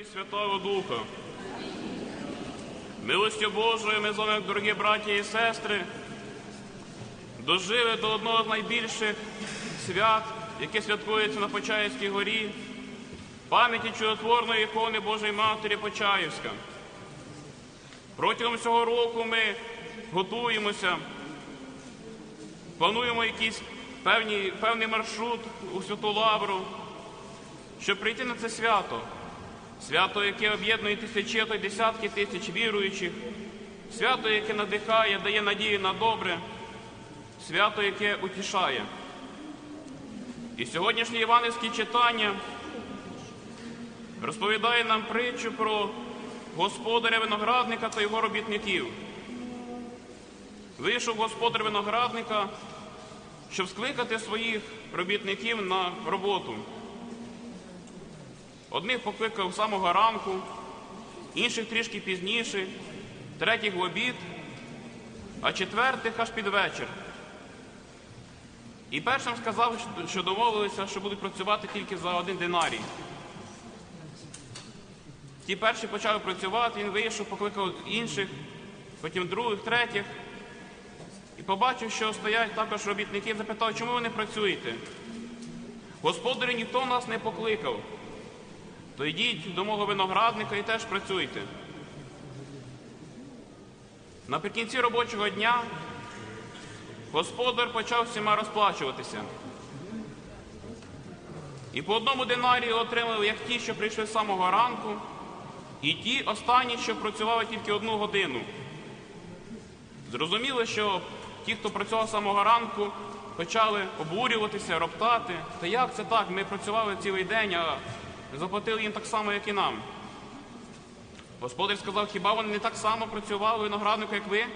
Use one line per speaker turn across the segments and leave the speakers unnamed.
і Святого Духа. Милостю Божою ми з вами, дорогі браті і сестри, дожили до одного з найбільших свят, яке святкується на Почаївській горі, пам'яті чудотворної ікони Божої Матері Почаївська. Протягом цього року ми готуємося, плануємо якийсь певні, певний маршрут у Святу Лавру, щоб прийти на це свято. Свято, яке об'єднує тисячі, а то й десятки тисяч віруючих, свято, яке надихає, дає надію на добре, свято, яке утішає. І сьогоднішнє іванівське читання розповідає нам притчу про господаря виноградника та його робітників. Вийшов господар виноградника, щоб скликати своїх робітників на роботу. Одних покликав з самого ранку, інших трішки пізніше, третіх в обід, а четвертих аж під вечір. І першим сказав, що- домовилися, що будуть працювати тільки за один динарій. Ті перші почали працювати, він вийшов, покликав інших, потім других, третіх. І побачив, що стоять також робітники, запитав, чому ви не працюєте? Господарю ніхто нас не покликав. То йдіть до мого виноградника і теж працюйте. Наприкінці робочого дня господар почав всіма розплачуватися. І по одному динарію отримали як ті, що прийшли з самого ранку, і ті останні, що працювали тільки одну годину. Зрозуміло, що ті, хто працював з самого ранку, почали обурюватися, роптати. Та як це так? Ми працювали цілий день, а заплатили їм так само, як і нам. Господар сказав, хіба вони не так само працювали винограднику, як ви?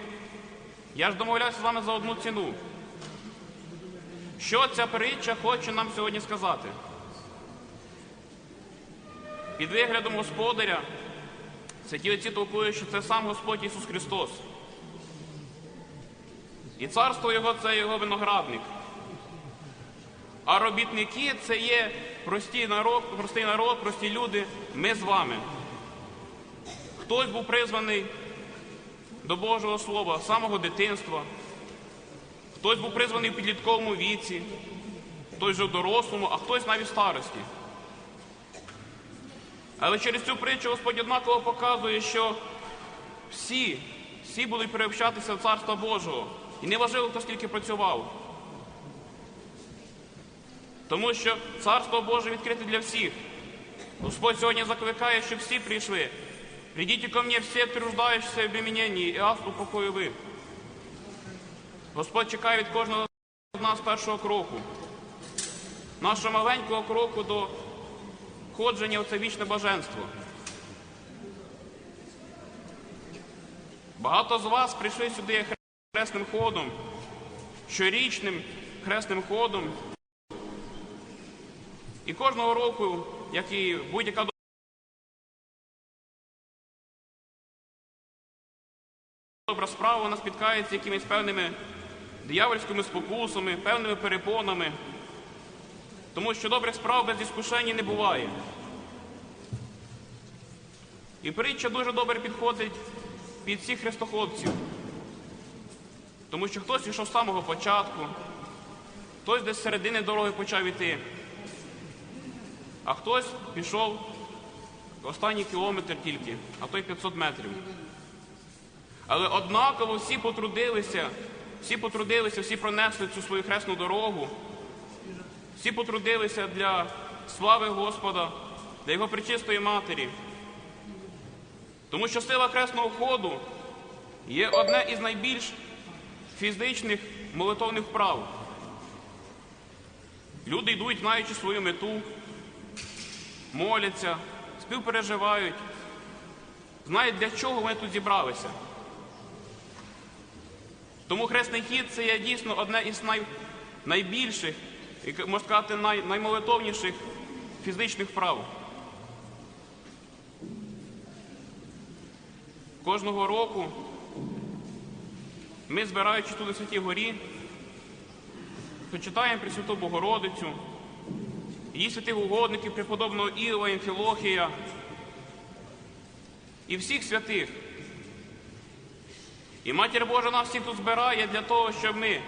Я ж домовлявся з вами за одну ціну. Що ця притча хоче нам сьогодні сказати? Під виглядом господаря це ті отці толкують, що це сам Господь Ісус Христос. І царство Його це його виноградник. А робітники це є простий народ, простий народ, прості люди, ми з вами. Хтось був призваний до Божого Слова з самого дитинства, хтось був призваний в підлітковому віці, хтось же в дорослому, а хтось навіть в старості. Але через цю притчу Господь однаково показує, що всі, всі будуть приобщатися до Царства Божого. І не важливо, хто скільки працював. Тому що Царство Боже відкрите для всіх. Господь сьогодні закликає, щоб всі прийшли. Придите ко мне все труждающиеся в обременении, и аз упокою ви. Господь чекає від кожного з нас першого кроку. Нашого маленького кроку до входження в це вічне баженство. Багато з вас прийшли сюди хресним ходом, щорічним хресним ходом. І кожного року, як і будь-яка добра справа, вона спіткається якимись певними диявольськими спокусами, певними перепонами. Тому що добрих справ без іскушення не буває. І притча дуже добре підходить під всіх хрестоходців. Тому що хтось йшов з самого початку, хтось десь з середини дороги почав іти, а хтось пішов останній кілометр тільки, а то й 500 метрів. Але однаково всі потрудилися, всі потрудилися, всі пронесли цю свою хресну дорогу, всі потрудилися для слави Господа, для Його причистої матері. Тому що сила хресного ходу є одне із найбільш фізичних молитовних вправ. Люди йдуть, знаючи свою мету, моляться, співпереживають, знають, для чого вони тут зібралися. Тому хресний хід це є дійсно одне із най, найбільших, і, можна сказати, най, наймолитовніших фізичних вправ. Кожного року ми, збираючи тут на Святій Горі, почитаємо Пресвяту Богородицю, її святих угодників, преподобного Іова, Амфілохія, і всіх святих. І Матір Божа нас всіх тут збирає для того, щоб ми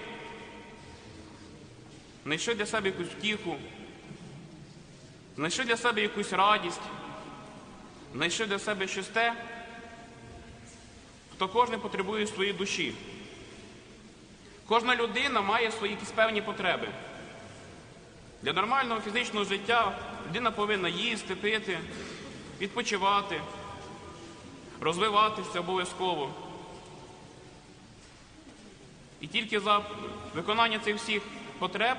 знайшли для себе якусь втіху, знайшли для себе якусь радість, знайшли для себе щось те, хто кожен потребує своєї душі. Кожна людина має свої якісь певні потреби. Для нормального фізичного життя людина повинна їсти, пити, відпочивати, розвиватися обов'язково. І тільки за виконання цих всіх потреб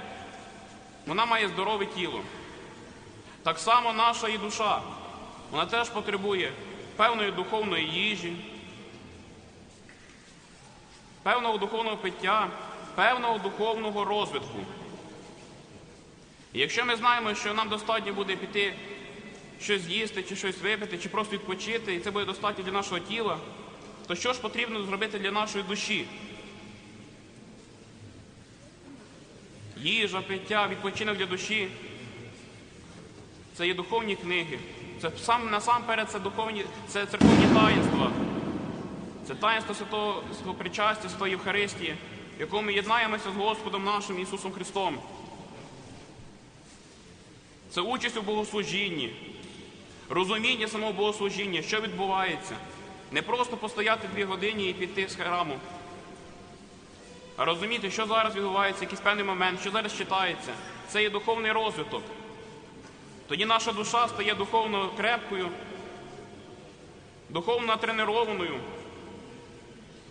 вона має здорове тіло. Так само наша і душа. Вона теж потребує певної духовної їжі, певного духовного пиття, певного духовного розвитку. І якщо ми знаємо, що нам достатньо буде піти щось з'їсти, чи щось випити, чи просто відпочити, і це буде достатньо для нашого тіла, то що ж потрібно зробити для нашої душі? Їжа, пиття, відпочинок для душі це є духовні книги. Це сам насамперед це духовні, це церковні таїнства. Це таїнство святого причастя, святої Євхаристії, в якому ми єднаємося з Господом нашим Ісусом Христом. Це участь у богослужінні, розуміння самого богослужіння, що відбувається. Не просто постояти дві години і піти з храму, а розуміти, що зараз відбувається, якийсь певний момент, що зараз читається. Це є духовний розвиток. Тоді наша душа стає духовно крепкою, духовно натренованою.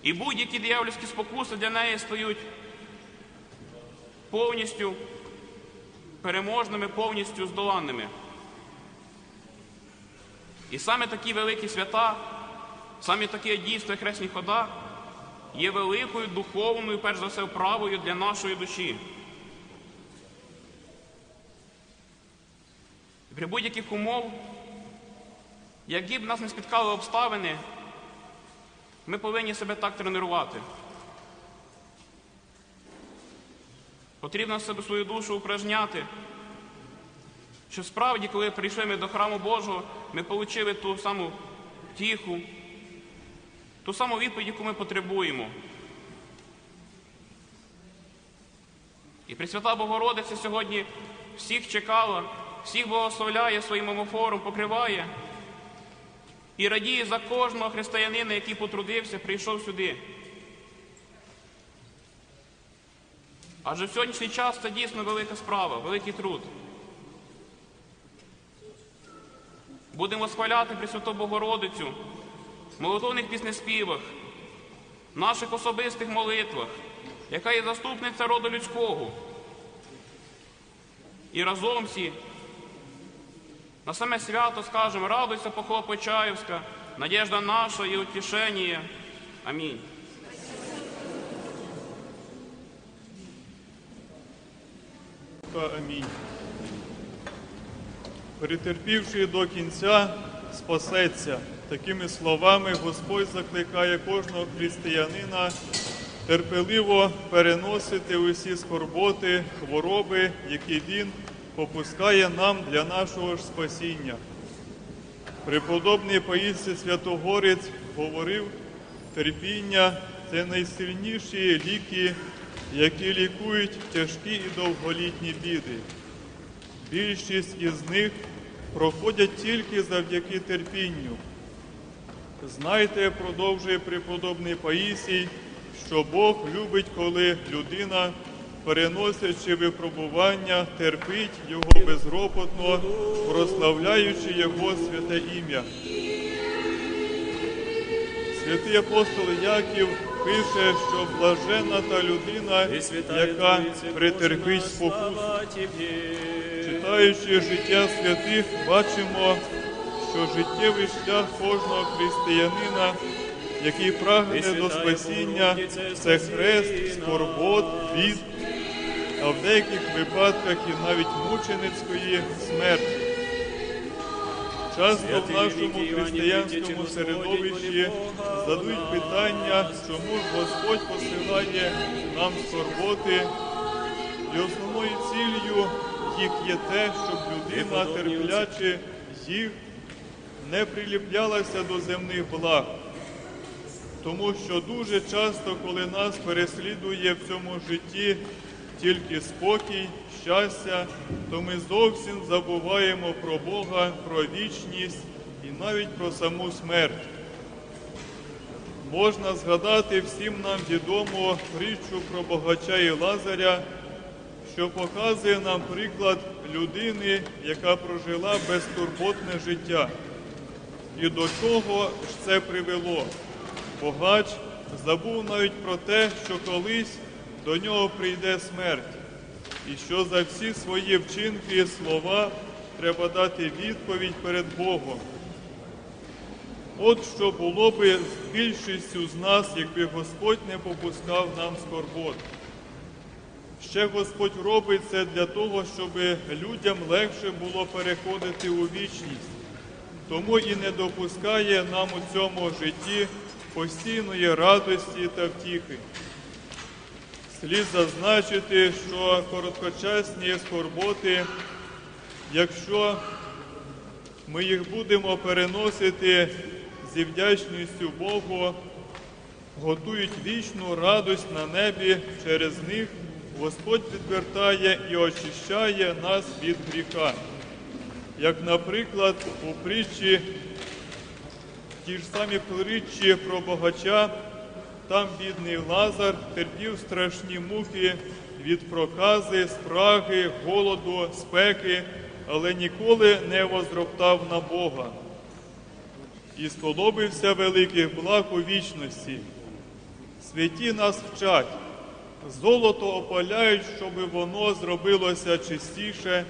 І будь-які диявольські спокуси для неї стають повністю переможними, повністю здоланними. І саме такі великі свята, саме таке дійство хресні хода є великою духовною, перш за все, вправою для нашої душі. При будь-яких умов, які б нас не спіткали обставини, ми повинні себе так тренувати. Потрібно себе свою душу упражняти, щоб справді, коли прийшли ми до храму Божого, ми отримали ту саму тіху, ту саму відповідь, яку ми потребуємо. І Пресвята Богородиця сьогодні всіх чекала, всіх благословляє своїм омофором, покриває і радіє за кожного християнина, який потрудився, прийшов сюди. Адже в сьогоднішній час це дійсно велика справа, великий труд. Будемо схваляти Пресвяту Богородицю молитовних піснеспівах, наших особистих молитвах, яка є заступниця роду людського. І разом всі на саме свято скажемо, радуйся, Похо Почаївська, надежда наша і утішення. Амінь.
Амінь. Перетерпівши до кінця, спасеться. Такими словами Господь закликає кожного християнина терпеливо переносити усі скорботи, хвороби, які Він попускає нам для нашого ж спасіння. Преподобний Паїсій Святогорець говорив, терпіння це найсильніші ліки, які лікують тяжкі і довголітні біди. Більшість із них проходять тільки завдяки терпінню. Знайте, продовжує преподобний Паїсій, що Бог любить, коли людина, переносячи випробування, терпить його безропотно, прославляючи Його святе ім'я. Святий апостол Яків пише, що блаженна та людина, яка претерпить спокусу. Читаючи життя святих, бачимо, що життєвий шлях кожного християнина, який прагне до спасіння, це хрест, скорбот, бід, а в деяких випадках і навіть мученицької смерті. Часто в нашому християнському середовищі задають питання, чому ж Господь посилає нам скорботи, і основною ціллю їх є те, щоб людина терпляче їх не приліплялася до земних благ. Тому що дуже часто, коли нас переслідує в цьому житті тільки спокій, щастя, то ми зовсім забуваємо про Бога, про вічність і навіть про саму смерть. Можна згадати всім нам відому притчу про богача і Лазаря, що показує нам приклад людини, яка прожила безтурботне життя. І до чого ж це привело? Богач забув навіть про те, що колись до нього прийде смерть, і що за всі свої вчинки і слова треба дати відповідь перед Богом. От що було би з більшістю з нас, якби Господь не попускав нам скорбот. Ще Господь робить це для того, щоб людям легше було переходити у вічність. Тому і не допускає нам у цьому житті постійної радості та втіхи. Слід зазначити, що короткочасні скорботи, якщо ми їх будемо переносити зі вдячністю Богу, готують вічну радость на небі, через них Господь відвертає і очищає нас від гріха. Як, наприклад, у притчі, в тій ж самій притчі про богача, там бідний Лазар терпів страшні муки від прокази, спраги, голоду, спеки, але ніколи не возроптав на Бога. І сподобався великих благ у вічності. Святі нас вчать, золото опаляють, щоб воно зробилося чистіше,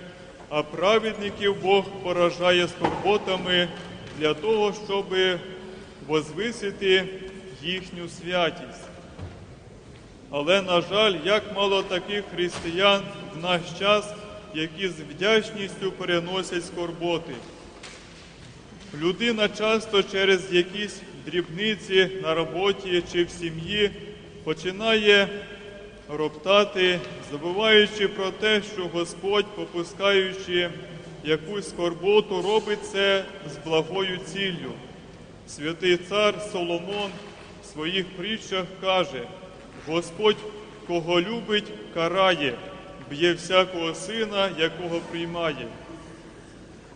а праведників Бог поражає скорботами для того, щоб возвисити їхню святість. Але, на жаль, як мало таких християн в наш час, які з вдячністю переносять скорботи. Людина часто через якісь дрібниці на роботі чи в сім'ї починає роптати, забуваючи про те, що Господь, попускаючи якусь скорботу, робить це з благою ціллю. Святий цар Соломон своїх притчах каже: Господь, кого любить, карає, б'є всякого сина, якого приймає.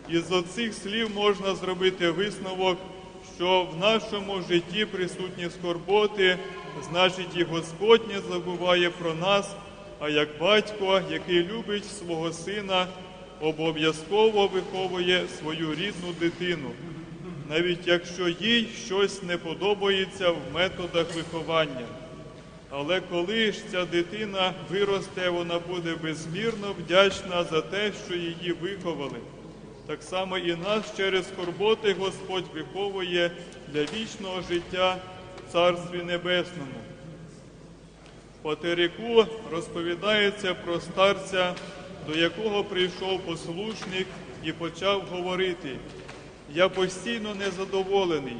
Із оцих слів можна зробити висновок, що в нашому житті присутні скорботи, значить і Господь не забуває про нас, а як батько, який любить свого сина, обов'язково виховує свою рідну дитину, навіть якщо їй щось не подобається в методах виховання. Але коли ж ця дитина виросте, вона буде безмірно вдячна за те, що її виховали. Так само і нас через скорботи Господь виховує для вічного життя в Царстві Небесному. В Патерику розповідається про старця, до якого прийшов послушник і почав говорити: Я постійно незадоволений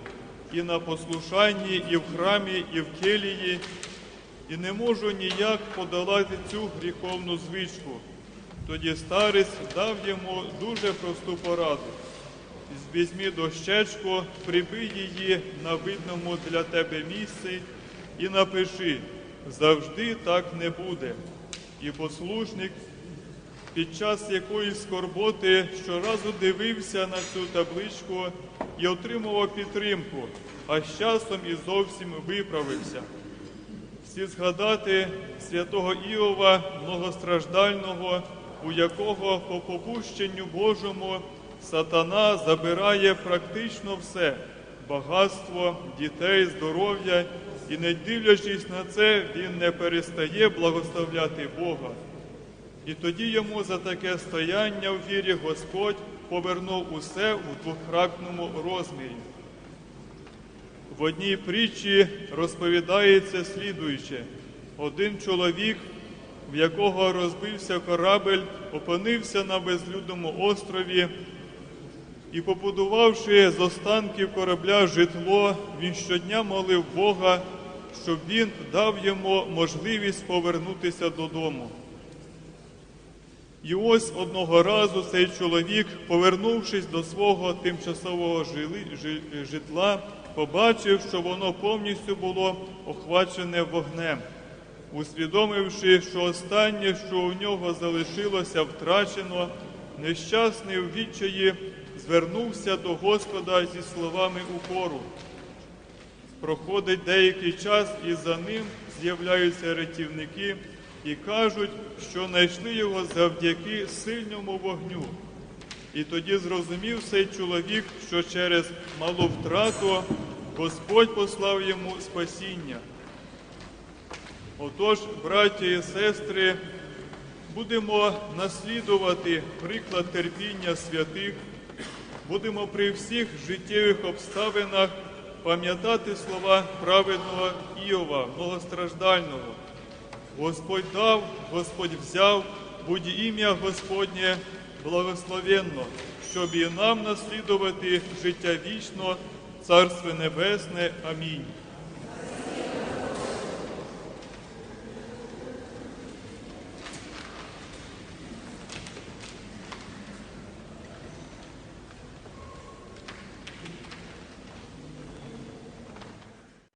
і на послушанні, і в храмі, і в келії, і не можу ніяк подолати цю гріховну звичку. Тоді старець дав йому дуже просту пораду. Візьмі дощечку, прибий її на видному для тебе місці і напиши завжди так не буде. І послушник під час якоїсь скорботи щоразу дивився на цю табличку і отримував підтримку, а з часом і зовсім виправився. Всі згадати святого Іова, многостраждального, у якого по попущенню Божому сатана забирає практично все багатство, дітей, здоров'я, і не дивлячись на це, він не перестає благословляти Бога. І тоді йому за таке стояння в вірі Господь повернув усе у двократному розмірі. В одній притчі розповідається слідуюче. Один чоловік, в якого розбився корабель, опинився на безлюдному острові і, побудувавши з останків корабля житло, він щодня молив Бога, щоб він дав йому можливість повернутися додому. І ось одного разу цей чоловік, повернувшись до свого тимчасового житла, побачив, що воно повністю було охвачене вогнем. Усвідомивши, що останнє, що у нього залишилося втрачено, нещасний у відчаї звернувся до Господа зі словами укору. Проходить деякий час, і за ним з'являються рятівники і кажуть, що знайшли його завдяки сильному вогню. І тоді зрозумів цей чоловік, що через малу втрату Господь послав йому спасіння. Отож, браті і сестри, будемо наслідувати приклад терпіння святих, будемо при всіх життєвих обставинах пам'ятати слова праведного Іова, многостраждального. Господь дав, Господь взяв, будь ім'я Господнє благословенно, щоб і нам наслідувати життя вічно, Царство Небесне. Амінь.